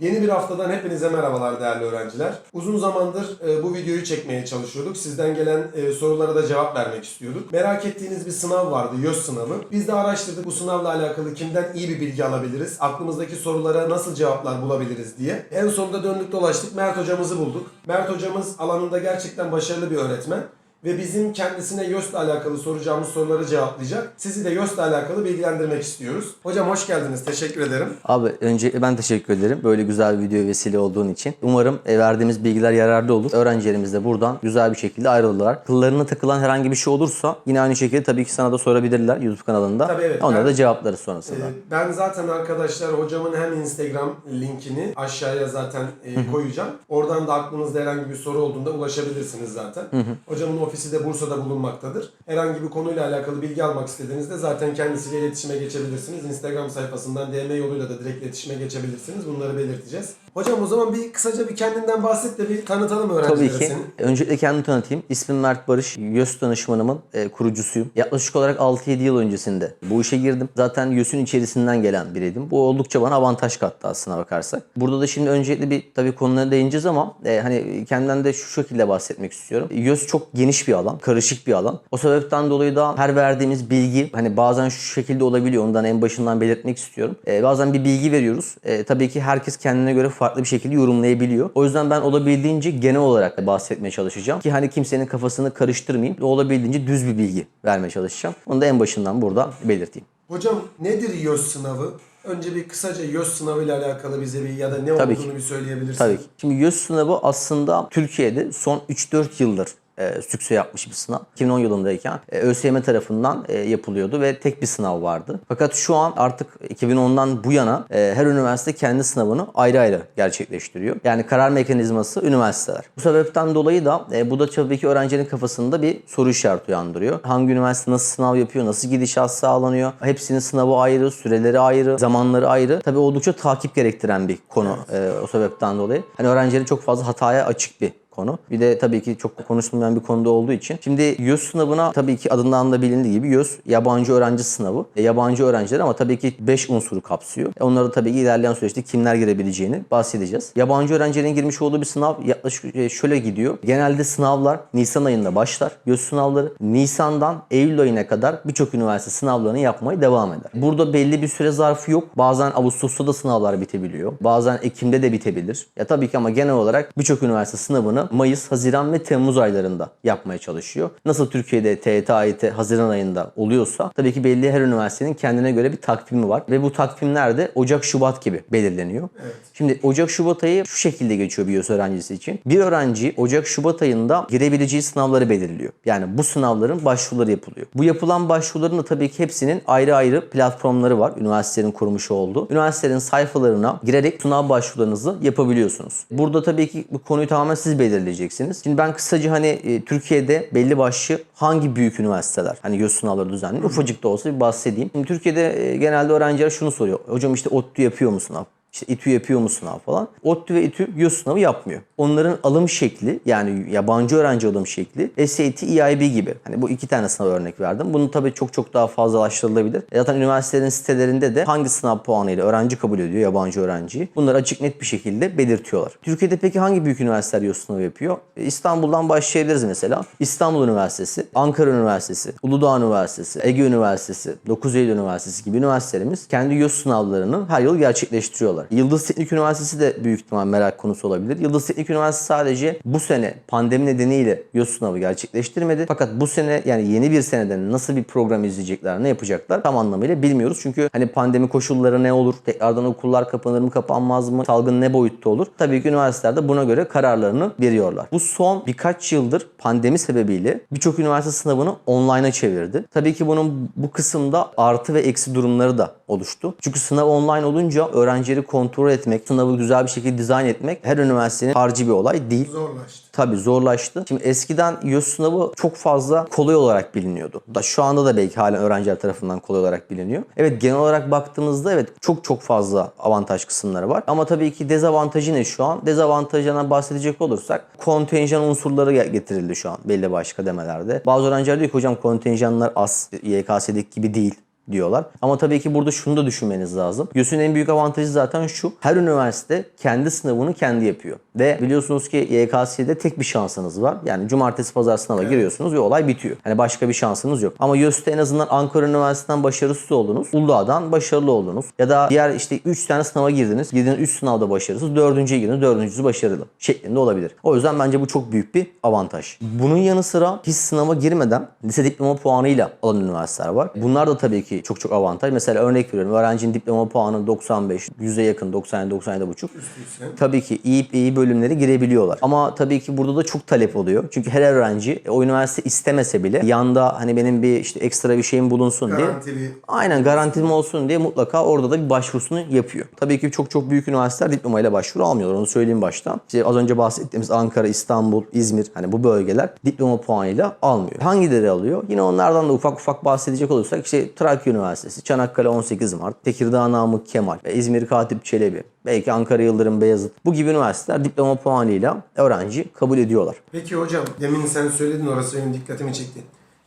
Yeni bir haftadan hepinize merhabalar değerli öğrenciler. Uzun zamandır e, bu videoyu çekmeye çalışıyorduk. Sizden gelen e, sorulara da cevap vermek istiyorduk. Merak ettiğiniz bir sınav vardı, YÖS sınavı. Biz de araştırdık bu sınavla alakalı kimden iyi bir bilgi alabiliriz, aklımızdaki sorulara nasıl cevaplar bulabiliriz diye. En sonunda döndük dolaştık, Mert hocamızı bulduk. Mert hocamız alanında gerçekten başarılı bir öğretmen ve bizim kendisine YÖS'le alakalı soracağımız soruları cevaplayacak. Sizi de YÖS'le alakalı bilgilendirmek istiyoruz. Hocam hoş geldiniz. Teşekkür ederim. Abi önce ben teşekkür ederim böyle güzel bir videoya vesile olduğun için. Umarım e, verdiğimiz bilgiler yararlı olur. Öğrencilerimiz de buradan güzel bir şekilde ayrılırlar. Kıllarına takılan herhangi bir şey olursa yine aynı şekilde tabii ki sana da sorabilirler YouTube kanalında. Tabii, evet. Onlara Ben- da cevaplarız sonrasında. Ee, Ben zaten arkadaşlar hocamın hem Instagram linkini aşağıya zaten e, koyacağım. Oradan da aklınızda herhangi bir soru olduğunda ulaşabilirsiniz zaten. Hocamın ofisi de Bursa'da bulunmaktadır. Herhangi bir konuyla alakalı bilgi almak istediğinizde zaten kendisiyle iletişime geçebilirsiniz. Instagram sayfasından DM yoluyla da direkt iletişime geçebilirsiniz. Bunları belirteceğiz. Hocam o zaman bir kısaca bir kendinden bahset de bir tanıtalım öğrencilere Tabii ki. seni. Öncelikle kendimi tanıtayım. İsmim Mert Barış. YÖS danışmanımın e, kurucusuyum. Yaklaşık olarak 6-7 yıl öncesinde bu işe girdim. Zaten YÖS'ün içerisinden gelen biriydim. Bu oldukça bana avantaj kattı aslına bakarsak. Burada da şimdi öncelikle bir tabii konulara değineceğiz ama e, hani kendimden de şu şekilde bahsetmek istiyorum. YÖS çok geniş bir alan, karışık bir alan. O sebepten dolayı da her verdiğimiz bilgi hani bazen şu şekilde olabiliyor. Ondan en başından belirtmek istiyorum. E, bazen bir bilgi veriyoruz. E, tabii ki herkes kendine göre farklı bir şekilde yorumlayabiliyor. O yüzden ben olabildiğince genel olarak bahsetmeye çalışacağım. Ki hani kimsenin kafasını karıştırmayayım. Olabildiğince düz bir bilgi vermeye çalışacağım. Onu da en başından burada belirteyim. Hocam nedir YÖS sınavı? Önce bir kısaca YÖS sınavı ile alakalı bize bir ya da ne Tabii olduğunu ki. bir söyleyebilirsin. Tabii ki. Şimdi YÖS sınavı aslında Türkiye'de son 3-4 yıldır e, sükse yapmış bir sınav. 2010 yılındayken e, ÖSYM tarafından e, yapılıyordu ve tek bir sınav vardı. Fakat şu an artık 2010'dan bu yana e, her üniversite kendi sınavını ayrı ayrı gerçekleştiriyor. Yani karar mekanizması üniversiteler. Bu sebepten dolayı da e, bu da tabii ki öğrencinin kafasında bir soru işareti uyandırıyor. Hangi üniversite nasıl sınav yapıyor, nasıl gidişat sağlanıyor? Hepsinin sınavı ayrı, süreleri ayrı, zamanları ayrı. Tabii oldukça takip gerektiren bir konu e, o sebepten dolayı. Hani öğrencilerin çok fazla hataya açık bir konu. Bir de tabii ki çok konuşulmayan bir konuda olduğu için. Şimdi YÖS sınavına tabii ki adından da bilindiği gibi YÖS yabancı öğrenci sınavı. E, yabancı öğrenciler ama tabii ki 5 unsuru kapsıyor. E, onları tabii ki ilerleyen süreçte kimler girebileceğini bahsedeceğiz. Yabancı öğrencilerin girmiş olduğu bir sınav yaklaşık e, şöyle gidiyor. Genelde sınavlar Nisan ayında başlar. YÖS sınavları Nisan'dan Eylül ayına kadar birçok üniversite sınavlarını yapmaya devam eder. Burada belli bir süre zarfı yok. Bazen Ağustos'ta da sınavlar bitebiliyor. Bazen Ekim'de de bitebilir. Ya tabii ki ama genel olarak birçok üniversite sınavını Mayıs, Haziran ve Temmuz aylarında yapmaya çalışıyor. Nasıl Türkiye'de TYT, AYT Haziran ayında oluyorsa tabii ki belli her üniversitenin kendine göre bir takvimi var. Ve bu takvimler de Ocak, Şubat gibi belirleniyor. Şimdi Ocak, Şubat ayı şu şekilde geçiyor bir YÖS öğrencisi için. Bir öğrenci Ocak, Şubat ayında girebileceği sınavları belirliyor. Yani bu sınavların başvuruları yapılıyor. Bu yapılan başvuruların da tabii ki hepsinin ayrı ayrı platformları var. Üniversitelerin kurmuş olduğu. Üniversitelerin sayfalarına girerek sınav başvurularınızı yapabiliyorsunuz. Burada tabii ki bu konuyu tamamen siz belirleyeceksiniz. Şimdi ben kısaca hani e, Türkiye'de belli başlı hangi büyük üniversiteler hani YÖS sınavları düzenliyor ufacık da olsa bir bahsedeyim. Şimdi Türkiye'de e, genelde öğrenciler şunu soruyor. Hocam işte ODTÜ yapıyor mu sınav? İşte İTÜ yapıyor mu sınav falan. ODTÜ ve İTÜ YÖS sınavı yapmıyor. Onların alım şekli yani yabancı öğrenci alım şekli SAT, EIB gibi. Hani bu iki tane sınav örnek verdim. Bunu tabii çok çok daha fazlalaştırılabilir. Zaten üniversitelerin sitelerinde de hangi sınav puanıyla öğrenci kabul ediyor yabancı öğrenciyi. Bunları açık net bir şekilde belirtiyorlar. Türkiye'de peki hangi büyük üniversiteler YÖS sınavı yapıyor? E, İstanbul'dan başlayabiliriz mesela. İstanbul Üniversitesi, Ankara Üniversitesi, Uludağ Üniversitesi, Ege Üniversitesi, 9 Eylül Üniversitesi gibi üniversitelerimiz kendi YÖS sınavlarını her yıl gerçekleştiriyorlar. Yıldız Teknik Üniversitesi de büyük ihtimal merak konusu olabilir. Yıldız Teknik Üniversitesi sadece bu sene pandemi nedeniyle YÖS sınavı gerçekleştirmedi. Fakat bu sene yani yeni bir seneden nasıl bir program izleyecekler, ne yapacaklar tam anlamıyla bilmiyoruz. Çünkü hani pandemi koşulları ne olur? Tekrardan okullar kapanır mı, kapanmaz mı? Salgın ne boyutta olur? Tabii ki üniversiteler de buna göre kararlarını veriyorlar. Bu son birkaç yıldır pandemi sebebiyle birçok üniversite sınavını online'a çevirdi. Tabii ki bunun bu kısımda artı ve eksi durumları da oluştu. Çünkü sınav online olunca öğrencileri kontrol etmek, sınavı güzel bir şekilde dizayn etmek her üniversitenin harcı bir olay değil. Zorlaştı. Tabii zorlaştı. Şimdi eskiden YÖS sınavı çok fazla kolay olarak biliniyordu. Da şu anda da belki halen öğrenciler tarafından kolay olarak biliniyor. Evet genel olarak baktığımızda evet çok çok fazla avantaj kısımları var. Ama tabii ki dezavantajı ne şu an? Dezavantajından bahsedecek olursak kontenjan unsurları ge- getirildi şu an belli başlı kademelerde. Bazı öğrenciler diyor ki hocam kontenjanlar az. YKS'deki gibi değil. Diyorlar. Ama tabii ki burada şunu da düşünmeniz lazım. YÖS'ün en büyük avantajı zaten şu. Her üniversite kendi sınavını kendi yapıyor. Ve biliyorsunuz ki YKS'de tek bir şansınız var. Yani cumartesi pazar sınava giriyorsunuz ve olay bitiyor. Hani başka bir şansınız yok. Ama YÖS'te en azından Ankara Üniversitesi'nden başarısız oldunuz. Uludağ'dan başarılı oldunuz. Ya da diğer işte 3 tane sınava girdiniz. Girdiğiniz 3 sınavda başarısız. Dördüncüye girdiniz. Dördüncüsü başarılı. Şeklinde olabilir. O yüzden bence bu çok büyük bir avantaj. Bunun yanı sıra hiç sınava girmeden lise diploma puanıyla alan üniversiteler var. Bunlar da tabii ki çok çok avantaj. Mesela örnek veriyorum. Öğrencinin diploma puanı 95, 100'e yakın 97 97,5. Üstüyse. Tabii ki iyi iyi bölümlere girebiliyorlar. Ama tabii ki burada da çok talep oluyor. Çünkü her öğrenci e, o üniversite istemese bile yanda hani benim bir işte ekstra bir şeyim bulunsun diye Garantili. Aynen garantim olsun diye mutlaka orada da bir başvurusunu yapıyor. Tabii ki çok çok büyük üniversiteler diplomayla başvuru almıyorlar. Onu söyleyeyim baştan. İşte az önce bahsettiğimiz Ankara, İstanbul, İzmir hani bu bölgeler diploma puanıyla almıyor. Hangileri alıyor? Yine onlardan da ufak ufak bahsedecek olursak işte Trakya Üniversitesi, Çanakkale 18 Mart, Tekirdağ Namık Kemal, İzmir Katip Çelebi, belki Ankara Yıldırım Beyazıt. Bu gibi üniversiteler diploma puanıyla öğrenci kabul ediyorlar. Peki hocam demin sen söyledin orası benim dikkatimi çekti.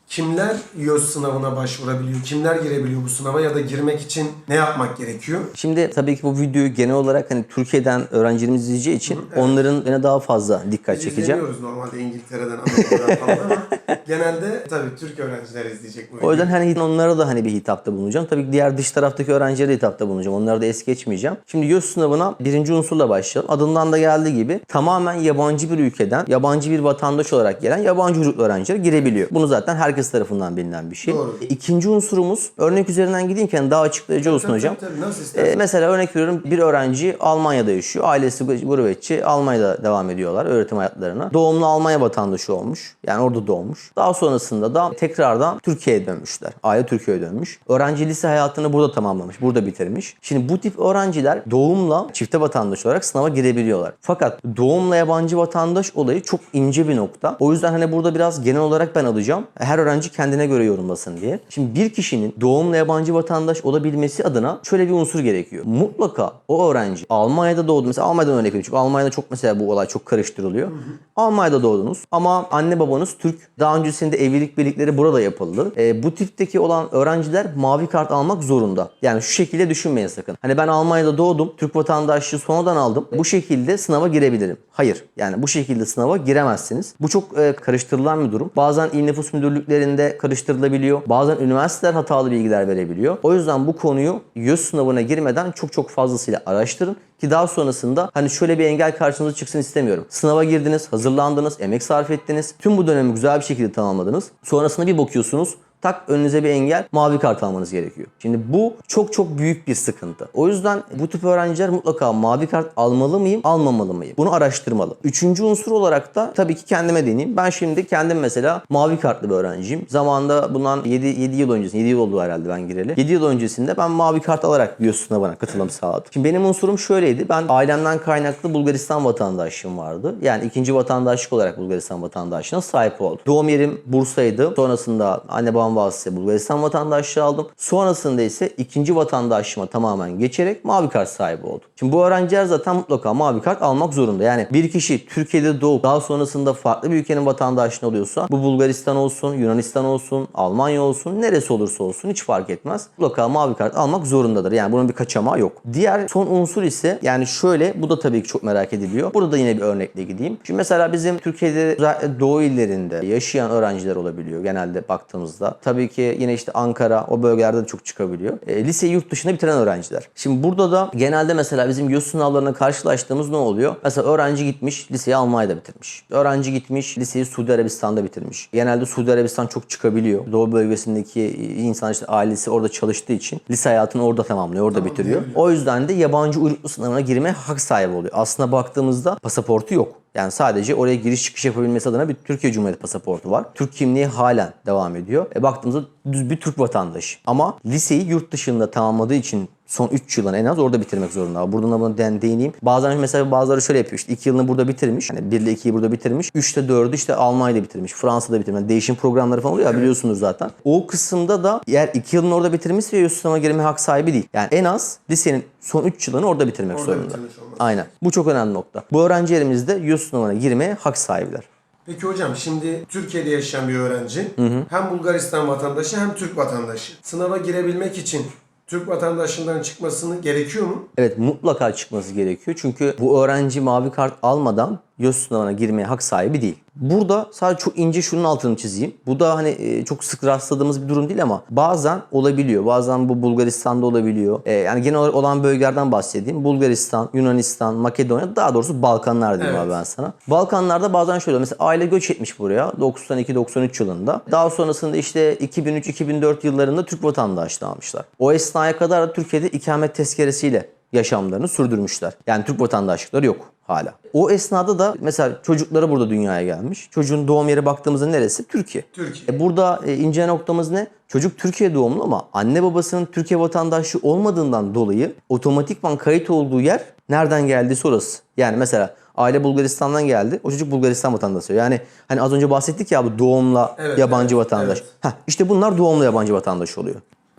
Kimler YÖS sınavına başvurabiliyor? Kimler girebiliyor bu sınava ya da girmek için ne yapmak gerekiyor? Şimdi tabii ki bu videoyu genel olarak hani Türkiye'den öğrencilerimiz izleyeceği için onların yine daha fazla dikkat Biz çekeceğim. izlemiyoruz normalde İngiltere'den, Amerika'dan falan ama genelde tabii Türk öğrenciler izleyecek bu O videoyu. yüzden hani onlara da hani bir hitapta bulunacağım. Tabii ki diğer dış taraftaki öğrencilere de hitapta bulunacağım. Onları da es geçmeyeceğim. Şimdi YÖS sınavına birinci unsurla başlayalım. Adından da geldiği gibi tamamen yabancı bir ülkeden, yabancı bir vatandaş olarak gelen yabancı uyruklu öğrenciler girebiliyor. Bunu zaten herkes tarafından bilinen bir şey. Doğru. İkinci unsurumuz örnek üzerinden gideyim ki hani daha açıklayıcı olsun Tabii, hocam. Tabii, tabii, nasıl istersen. Ee, mesela örnek veriyorum bir öğrenci Almanya'da yaşıyor. Ailesi gurbetçi. Almanya'da devam ediyorlar öğretim hayatlarına. Doğumlu Almanya vatandaşı olmuş. Yani orada doğmuş. Daha sonrasında da tekrardan Türkiye'ye dönmüşler. Aile Türkiye'ye dönmüş. Öğrenci lise hayatını burada tamamlamış. Burada bitirmiş. Şimdi bu tip öğrenciler doğumla çifte vatandaş olarak sınava girebiliyorlar. Fakat doğumla yabancı vatandaş olayı çok ince bir nokta. O yüzden hani burada biraz genel olarak ben alacağım. Her öğrenci kendine göre yorumlasın diye. Şimdi bir kişinin doğumla yabancı vatandaş olabilmesi adına şöyle bir unsur gerekiyor. Mutlaka o öğrenci Almanya'da doğdu. Mesela Almanya'dan örnek vereyim. Çünkü Almanya'da çok mesela bu olay çok karıştırılıyor. Almanya'da doğdunuz ama anne babanız Türk. Daha öncesinde evlilik birlikleri burada yapıldı. E, bu tipteki olan öğrenciler mavi kart almak zorunda. Yani şu şekilde düşünmeyin sakın. Hani ben Almanya'da doğdum. Türk vatandaşlığı sonradan aldım. Bu şekilde sınava girebilirim. Hayır. Yani bu şekilde sınava giremezsiniz. Bu çok e, karıştırılan bir durum. Bazen il nüfus müdürlüklerinde karıştırılabiliyor. Bazen üniversiteler hatalı bilgiler verebiliyor. O yüzden bu konuyu YÖS sınavına girmeden çok çok fazlasıyla araştırın ki daha sonrasında hani şöyle bir engel karşınıza çıksın istemiyorum. Sınava girdiniz, hazırlandınız, emek sarf ettiniz. Tüm bu dönemi güzel bir şekilde tamamladınız. Sonrasında bir bakıyorsunuz tak önünüze bir engel mavi kart almanız gerekiyor. Şimdi bu çok çok büyük bir sıkıntı. O yüzden bu tip öğrenciler mutlaka mavi kart almalı mıyım, almamalı mıyım? Bunu araştırmalı. Üçüncü unsur olarak da tabii ki kendime deneyeyim. Ben şimdi kendim mesela mavi kartlı bir öğrenciyim. Zamanında bundan 7, 7 yıl öncesinde, 7 yıl oldu herhalde ben gireli. 7 yıl öncesinde ben mavi kart alarak YÖS sınavına katılım sağladım. Şimdi benim unsurum şöyleydi. Ben ailemden kaynaklı Bulgaristan vatandaşlığım vardı. Yani ikinci vatandaşlık olarak Bulgaristan vatandaşlığına sahip oldum. Doğum yerim Bursa'ydı. Sonrasında anne babam vasıtasıyla Bulgaristan vatandaşlığı aldım. Sonrasında ise ikinci vatandaşlığıma tamamen geçerek mavi kart sahibi oldum. Şimdi bu öğrenciler zaten mutlaka mavi kart almak zorunda. Yani bir kişi Türkiye'de doğup daha sonrasında farklı bir ülkenin vatandaşlığı oluyorsa bu Bulgaristan olsun, Yunanistan olsun, Almanya olsun, neresi olursa olsun hiç fark etmez. Mutlaka mavi kart almak zorundadır. Yani bunun bir kaçamağı yok. Diğer son unsur ise yani şöyle bu da tabii ki çok merak ediliyor. Burada da yine bir örnekle gideyim. Şimdi mesela bizim Türkiye'de özellikle doğu illerinde yaşayan öğrenciler olabiliyor genelde baktığımızda. Tabii ki yine işte Ankara o bölgelerde de çok çıkabiliyor. E, liseyi yurt dışında bitiren öğrenciler. Şimdi burada da genelde mesela bizim YÖS sınavlarına karşılaştığımız ne oluyor? Mesela öğrenci gitmiş liseyi Almanya'da bitirmiş. Öğrenci gitmiş liseyi Suudi Arabistan'da bitirmiş. Genelde Suudi Arabistan çok çıkabiliyor. Doğu bölgesindeki insan işte ailesi orada çalıştığı için lise hayatını orada tamamlıyor, orada bitiriyor. O yüzden de yabancı uyruklu sınavına girmeye hak sahibi oluyor. Aslında baktığımızda pasaportu yok. Yani sadece oraya giriş çıkış yapabilmesi adına bir Türkiye Cumhuriyeti pasaportu var. Türk kimliği halen devam ediyor. E baktığımızda düz bir Türk vatandaşı. Ama liseyi yurt dışında tamamladığı için son 3 yılını en az orada bitirmek zorunda. Buradan da buna den- değineyim. Bazen mesela bazıları şöyle yapıyor işte 2 yılını burada bitirmiş. Hani 1 ile 2'yi burada bitirmiş. 3 ile 4'ü işte Almanya'da bitirmiş. Fransa'da bitirmiş. Yani değişim programları falan oluyor ya biliyorsunuz zaten. O kısımda da eğer 2 yılını orada bitirmişse YÖS sınavına girmeye hak sahibi değil. Yani en az lisenin son 3 yılını orada bitirmek Orada zorunda. Aynen. Bu çok önemli nokta. Bu öğrencilerimiz de YÖS sınavına girmeye hak sahibiler. Peki hocam şimdi Türkiye'de yaşayan bir öğrenci hem Bulgaristan vatandaşı hem Türk vatandaşı. Sınava girebilmek için Türk vatandaşlığından çıkmasını gerekiyor mu? Evet mutlaka çıkması gerekiyor. Çünkü bu öğrenci mavi kart almadan YÖS sınavına girmeye hak sahibi değil. Burada sadece çok ince şunun altını çizeyim. Bu da hani e, çok sık rastladığımız bir durum değil ama bazen olabiliyor. Bazen bu Bulgaristan'da olabiliyor. E, yani genel olarak olan bölgelerden bahsedeyim. Bulgaristan, Yunanistan, Makedonya daha doğrusu Balkanlar diyeyim Evet. abi ben sana. Balkanlarda bazen şöyle mesela aile göç etmiş buraya 92-93 yılında. Daha sonrasında işte 2003-2004 yıllarında Türk vatandaşlığı almışlar. O esnaya kadar da Türkiye'de ikamet tezkeresiyle yaşamlarını sürdürmüşler. Yani Türk vatandaşlıkları yok hala. O esnada da mesela çocukları burada dünyaya gelmiş. Çocuğun doğum yeri baktığımızda neresi? Türkiye. Türkiye. E burada e, ince noktamız ne? Çocuk Türkiye doğumlu ama anne babasının Türkiye vatandaşı olmadığından dolayı otomatikman kayıt olduğu yer nereden geldiyse orası. Yani mesela aile Bulgaristan'dan geldi. O çocuk Bulgaristan vatandaşı. Yani hani az önce bahsettik ya bu doğumla Evet, yabancı evet, vatandaş. evet. Heh, işte bunlar doğumla yabancı vatandaş oluyor.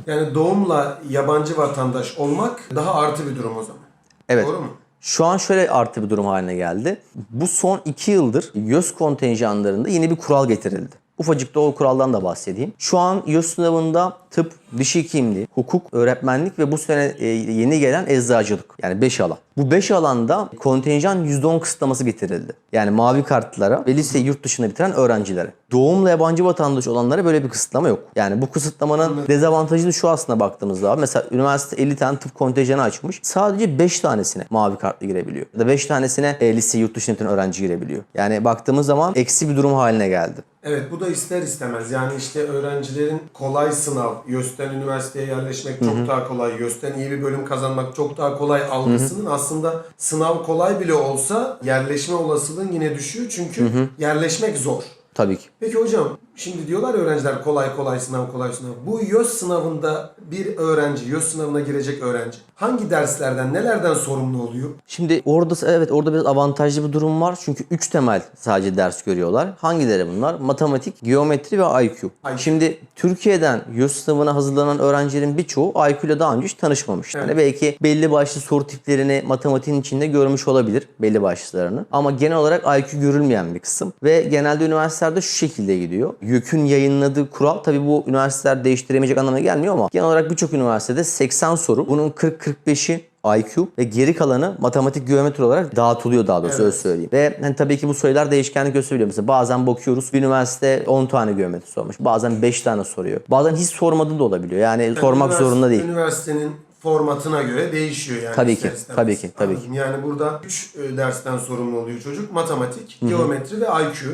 Yani doğumla yabancı vatandaş olmak daha artı bir durum o zaman. Evet. Doğru mu? Şu an şöyle artı bir durum haline geldi. Bu son iki yıldır YÖS kontenjanlarında yeni bir kural getirildi. Ufacık da o kuraldan da bahsedeyim. Şu an YÖS sınavında tıp, diş hekimliği, hukuk, öğretmenlik ve bu sene e, yeni gelen eczacılık. Yani 5 alan. Bu 5 alanda kontenjan %10 kısıtlaması getirildi. Yani mavi kartlara ve lise yurt dışında bitiren öğrencilere. Doğumla yabancı vatandaş olanlara böyle bir kısıtlama yok. Yani bu kısıtlamanın dezavantajı da şu aslında baktığımızda. Mesela üniversite 50 tane tıp kontenjanı açmış. Sadece 5 tanesine mavi kartla girebiliyor. Ya da 5 tanesine e, lise yurt dışında bitiren öğrenci girebiliyor. Yani baktığımız zaman eksi bir durum haline geldi. Evet bu da ister istemez. Yani işte öğrencilerin kolay sınav, YÖS'ten üniversiteye yerleşmek çok daha kolay, YÖS'ten iyi bir bölüm kazanmak çok daha kolay algısının aslında sınav kolay bile olsa yerleşme olasılığın yine düşüyor. Çünkü yerleşmek zor. Tabii ki. Peki hocam şimdi diyorlar ya öğrenciler kolay kolay sınav kolay sınav. Bu YÖS sınavında bir öğrenci, YÖS sınavına girecek öğrenci hangi derslerden, nelerden sorumlu oluyor? Şimdi orada evet orada biraz avantajlı bir durum var. Çünkü 3 temel sadece ders görüyorlar. Hangileri bunlar? Matematik, geometri ve IQ. Şimdi Türkiye'den YÖS sınavına hazırlanan öğrencilerin birçoğu IQ ile daha önce hiç tanışmamış. Yani belki belli başlı soru tiplerini matematiğin içinde görmüş olabilir belli başlılarını. Ama genel olarak IQ görülmeyen bir kısım. Ve genelde üniversitelerde şu şekilde gidiyor. YÖK'ün yayınladığı kural tabii bu üniversiteler değiştiremeyecek anlamına gelmiyor ama genel olarak birçok üniversitede 80 soru. Bunun 40-45'i IQ ve geri kalanı matematik geometri olarak dağıtılıyor daha doğrusu Evet. öyle söyleyeyim. Ve hani tabii ki bu sayılar değişkenlik gösteriyor. Mesela bazen bakıyoruz bir üniversite 10 tane geometri sormuş. Bazen 5 tane soruyor. Bazen hiç sormadığı da olabiliyor. Yani sormak Üniversite- zorunda değil. Üniversitenin formatına göre değişiyor yani. Tabii ki, tabii ki, tabii Anladım. Yani burada 3 dersten sorumlu oluyor çocuk. Matematik, geometri ve IQ.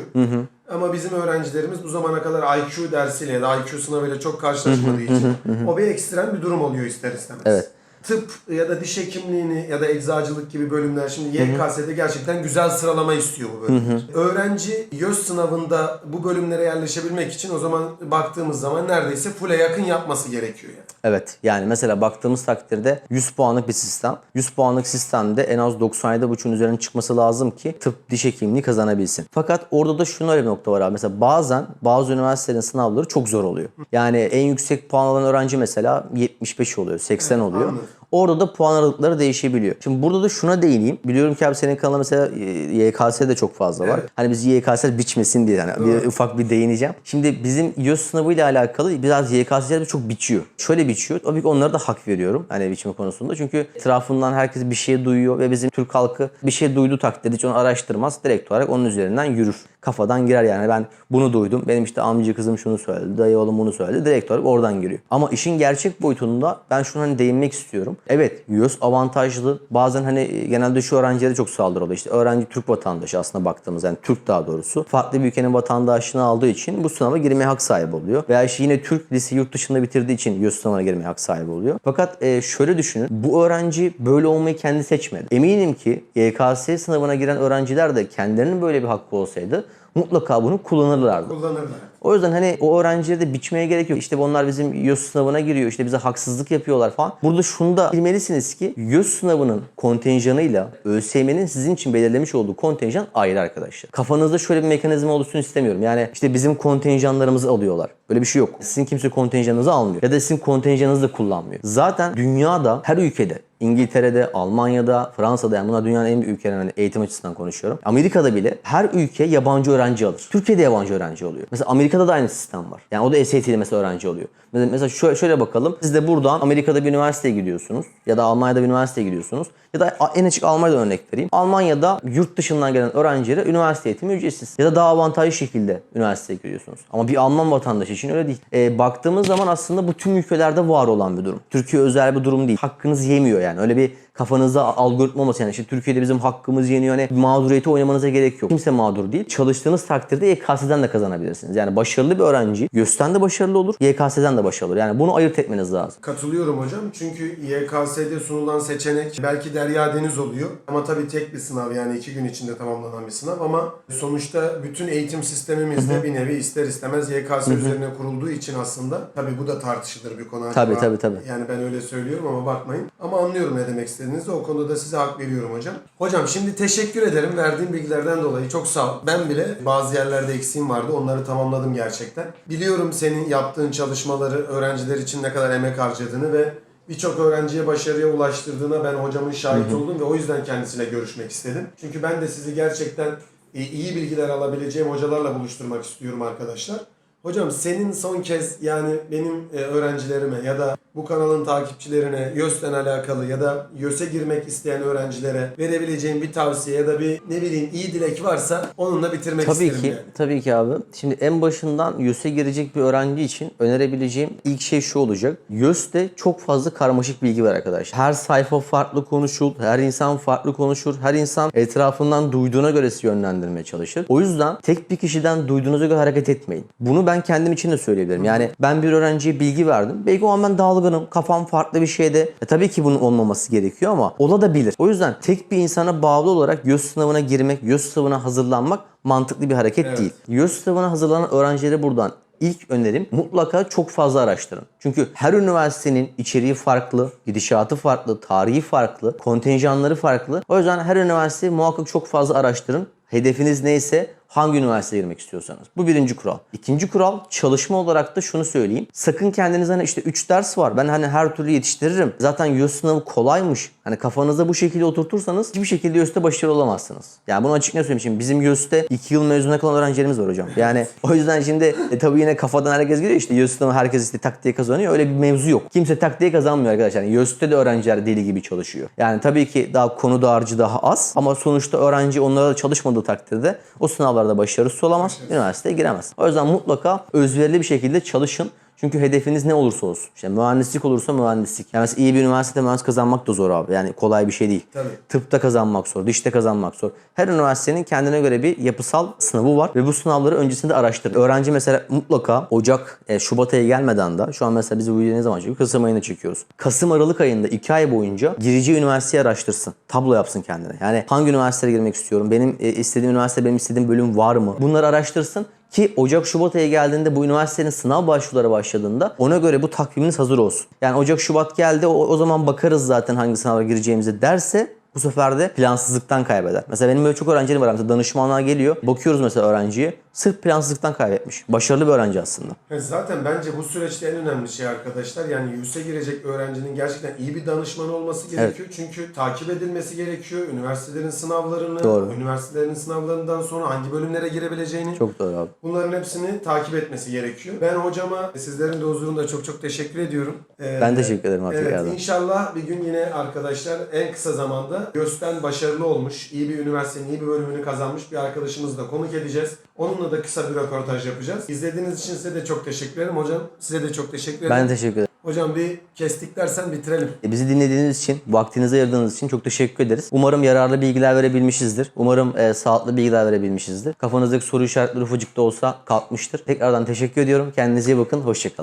Ama bizim öğrencilerimiz bu zamana kadar IQ dersiyle ya da IQ sınavıyla çok karşılaşmadığı için o bir ekstrem bir durum oluyor ister istemez. Evet. Tıp ya da diş hekimliğini ya da eczacılık gibi bölümler şimdi YKS'de gerçekten güzel sıralama istiyor bu bölümler. Öğrenci YÖS sınavında bu bölümlere yerleşebilmek için o zaman baktığımız zaman neredeyse full'e yakın yapması gerekiyor yani. Evet yani mesela baktığımız takdirde 100 puanlık bir sistem. 100 puanlık sistemde en az 97.5'un üzerine çıkması lazım ki tıp diş hekimliği kazanabilsin. Fakat orada da şunu öyle bir nokta var abi. Mesela bazen bazı üniversitelerin sınavları çok zor oluyor. Yani en yüksek puan alan öğrenci mesela 75 oluyor, 80 oluyor. anladım. Orada da puan aralıkları değişebiliyor. Şimdi burada da şuna değineyim. Biliyorum ki abi senin kanalında mesela e, YKS de çok fazla var. Evet. Hani biz YKS biçmesin diye hani bir ufak bir değineceğim. Şimdi bizim YÖS sınavıyla alakalı biraz YKS'ler çok biçiyor. Şöyle biçiyor. Tabii ki onlara da hak veriyorum hani biçme konusunda. Çünkü etrafından herkes bir şey duyuyor ve bizim Türk halkı bir şey duyduğu takdirde hiç onu araştırmaz. Direkt olarak onun üzerinden yürür. Kafadan girer yani ben bunu duydum. Benim işte amca kızım şunu söyledi. Dayı oğlum bunu söyledi. Direkt olarak oradan giriyor. Ama işin gerçek boyutunda ben şunu hani değinmek istiyorum. Evet YÖS avantajlı. Bazen hani genelde şu öğrencilere çok saldırı oluyor. İşte öğrenci Türk vatandaşı aslında baktığımız yani Türk daha doğrusu. Farklı bir ülkenin vatandaşlığını aldığı için bu sınava girmeye hak sahibi oluyor. Veya işte yine Türk lise yurt dışında bitirdiği için YÖS sınavına girmeye hak sahibi oluyor. Fakat e, şöyle düşünün. Bu öğrenci böyle olmayı kendi seçmedi. Eminim ki YKS sınavına giren öğrenciler de kendilerinin böyle bir hakkı olsaydı mutlaka bunu kullanırlardı. Kullanırlar. O yüzden hani o öğrencileri de biçmeye gerek yok. İşte bunlar bizim YÖS sınavına giriyor. işte bize haksızlık yapıyorlar falan. Burada şunu da bilmelisiniz ki YÖS sınavının kontenjanıyla ÖSYM'nin sizin için belirlemiş olduğu kontenjan ayrı arkadaşlar. Kafanızda şöyle bir mekanizma oluşsun istemiyorum. Yani işte bizim kontenjanlarımızı alıyorlar. Böyle bir şey yok. Sizin kimse kontenjanınızı almıyor. Ya da sizin kontenjanınızı da kullanmıyor. Zaten dünyada her ülkede İngiltere'de, Almanya'da, Fransa'da yani bunlar dünyanın en büyük ülkeleri hani eğitim açısından konuşuyorum. Amerika'da bile her ülke yabancı öğrenci alır. Türkiye'de yabancı öğrenci oluyor. Mesela Amerika'da da aynı sistem var. Yani o da SAT'de mesela öğrenci oluyor. Mesela, şöyle, bakalım. Siz de buradan Amerika'da bir üniversiteye gidiyorsunuz ya da Almanya'da bir üniversiteye gidiyorsunuz. Ya da en açık Almanya'da örnek vereyim. Almanya'da yurt dışından gelen öğrencilere üniversite eğitimi ücretsiz. Ya da daha avantajlı şekilde üniversiteye giriyorsunuz. Ama bir Alman vatandaşı için öyle değil. Ee, baktığımız zaman aslında bu tüm ülkelerde var olan bir durum. Türkiye özel bir durum değil. Hakkınız yemiyor yani. Öyle bir kafanızda algoritma olması yani işte Türkiye'de bizim hakkımız yeniyor hani mağduriyeti oynamanıza gerek yok. Kimse mağdur değil. Çalıştığınız takdirde YKS'den de kazanabilirsiniz. Yani başarılı bir öğrenci YÖS'ten de başarılı olur, YKS'den de başarılı olur. Yani bunu ayırt etmeniz lazım. Katılıyorum hocam çünkü YKS'de sunulan seçenek belki derya deniz oluyor ama tabii tek bir sınav yani iki gün içinde tamamlanan bir sınav ama sonuçta bütün eğitim sistemimizde bir nevi ister istemez YKS üzerine kurulduğu için aslında tabii bu da tartışılır bir konu. Tabii, tabii, tabii. Yani ben öyle söylüyorum ama bakmayın. Ama anlıyorum ne demek istediğinizi. O konuda da size hak veriyorum hocam. Hocam şimdi teşekkür ederim verdiğim bilgilerden dolayı. Çok sağ ol. Ben bile bazı yerlerde eksiğim vardı. Onları tamamladım gerçekten. Biliyorum senin yaptığın çalışmaları öğrenciler için ne kadar emek harcadığını ve birçok öğrenciye başarıya ulaştırdığına ben hocamın şahit oldum ve o yüzden kendisiyle görüşmek istedim. Çünkü ben de sizi gerçekten e, iyi bilgiler alabileceğim hocalarla buluşturmak istiyorum arkadaşlar. Hocam senin son kez yani benim e, öğrencilerime ya da bu kanalın takipçilerine YÖS'ten alakalı ya da YÖS'e girmek isteyen öğrencilere verebileceğin bir tavsiye ya da bir ne bileyim iyi dilek varsa onunla bitirmek Tabii isterim ki, yani. tabii ki abi. Şimdi en başından YÖS'e girecek bir öğrenci için önerebileceğim ilk şey şu olacak. YÖS'te çok fazla karmaşık bilgi var arkadaşlar. Her sayfa farklı konuşul, her insan farklı konuşur, her insan etrafından duyduğuna göre yönlendirmeye çalışır. O yüzden tek bir kişiden duyduğunuza göre hareket etmeyin. Bunu ben kendim için de söyleyebilirim. Yani ben bir öğrenciye bilgi verdim. Belki o an ben dalgınım, kafam farklı bir şeyde. E tabii ki bunun olmaması gerekiyor ama olabilir. O yüzden tek bir insana bağlı olarak YÖS sınavına girmek, YÖS sınavına hazırlanmak mantıklı bir hareket Evet. değil. YÖS sınavına hazırlanan öğrencilere buradan ilk önerim mutlaka çok fazla araştırın. Çünkü her üniversitenin içeriği farklı, gidişatı farklı, tarihi farklı, kontenjanları farklı. O yüzden her üniversiteyi muhakkak çok fazla araştırın. Hedefiniz neyse hangi üniversiteye girmek istiyorsanız. Bu birinci kural. İkinci kural çalışma olarak da şunu söyleyeyim. Sakın kendinize hani işte 3 ders var. Ben hani her türlü yetiştiririm. Zaten YÖS sınavı kolaymış. Hani kafanızda bu şekilde oturtursanız hiçbir şekilde YÖS'te başarılı olamazsınız. Yani bunu açık ne söyleyeyim şimdi bizim YÖS'te 2 yıl mezuna kalan öğrencilerimiz var hocam. Yani o yüzden şimdi e, tabii yine kafadan herkes geliyor işte YÖS sınavı herkes işte tak diye kazanıyor. Öyle bir mevzu yok. Kimse tak diye kazanmıyor arkadaşlar. Yani YÖS'te de öğrenciler deli gibi çalışıyor. Yani tabii ki daha konu dağarcı daha az ama sonuçta öğrenci onlara da çalışmadığı takdirde o sınavlarda başarısız olamaz. Üniversiteye giremez. O yüzden mutlaka özverili bir şekilde çalışın. Çünkü hedefiniz ne olursa olsun. İşte mühendislik olursa mühendislik. Yani mesela iyi bir üniversitede mühendis kazanmak da zor abi. Yani kolay bir şey değil. Tabii. Tıpta kazanmak zor, dişte kazanmak zor. Her üniversitenin kendine göre bir yapısal sınavı var ve bu sınavları öncesinde araştır. Öğrenci mesela mutlaka Ocak, e, Şubat ayı gelmeden de şu an mesela biz bu videoyu ne zaman çekiyoruz? Kasım ayında çekiyoruz. Kasım Aralık ayında 2 ay boyunca gireceği üniversiteyi araştırsın. Tablo yapsın kendine. Yani hangi üniversiteye girmek istiyorum? Benim e, istediğim üniversite, benim istediğim bölüm var mı? Bunları araştırsın. Ki Ocak Şubat ayı geldiğinde bu üniversitenin sınav başvuruları başladığında ona göre bu takviminiz hazır olsun. Yani Ocak Şubat geldi o, o zaman bakarız zaten hangi sınava gireceğimize derse bu sefer de plansızlıktan kaybeder. Mesela benim böyle çok öğrencilerim var. Mesela danışmanlar geliyor. Bakıyoruz mesela öğrenciye. Sırf plansızlıktan kaybetmiş. Başarılı bir öğrenci aslında. Ya Zaten bence bu süreçte en önemli şey arkadaşlar yani yüze girecek öğrencinin gerçekten iyi bir danışman olması gerekiyor. Çünkü takip edilmesi gerekiyor. Üniversitelerin sınavlarını, Doğru. üniversitelerin sınavlarından sonra hangi bölümlere girebileceğini Çok doğru abi. bunların hepsini takip etmesi gerekiyor. Ben hocama sizlerin de huzurunda çok çok teşekkür ediyorum. Ee, Ben teşekkür ederim abi Evet inşallah bir gün yine arkadaşlar en kısa zamanda GÖS'ten başarılı olmuş, iyi bir üniversitenin iyi bir bölümünü kazanmış bir arkadaşımızı da konuk edeceğiz. Onunla da kısa bir röportaj yapacağız. İzlediğiniz için size de çok teşekkür ederim hocam. Size de çok teşekkür ederim. Ben teşekkür ederim. Hocam bir kestik dersen bitirelim. E, Bizi dinlediğiniz için, vaktinizi ayırdığınız için çok teşekkür ederiz. Umarım yararlı bilgiler verebilmişizdir. Umarım e, sağlıklı bilgiler verebilmişizdir. Kafanızdaki soru işaretleri ufacık da olsa kalkmıştır. Tekrardan teşekkür ediyorum. Kendinize iyi bakın. Hoşçakalın.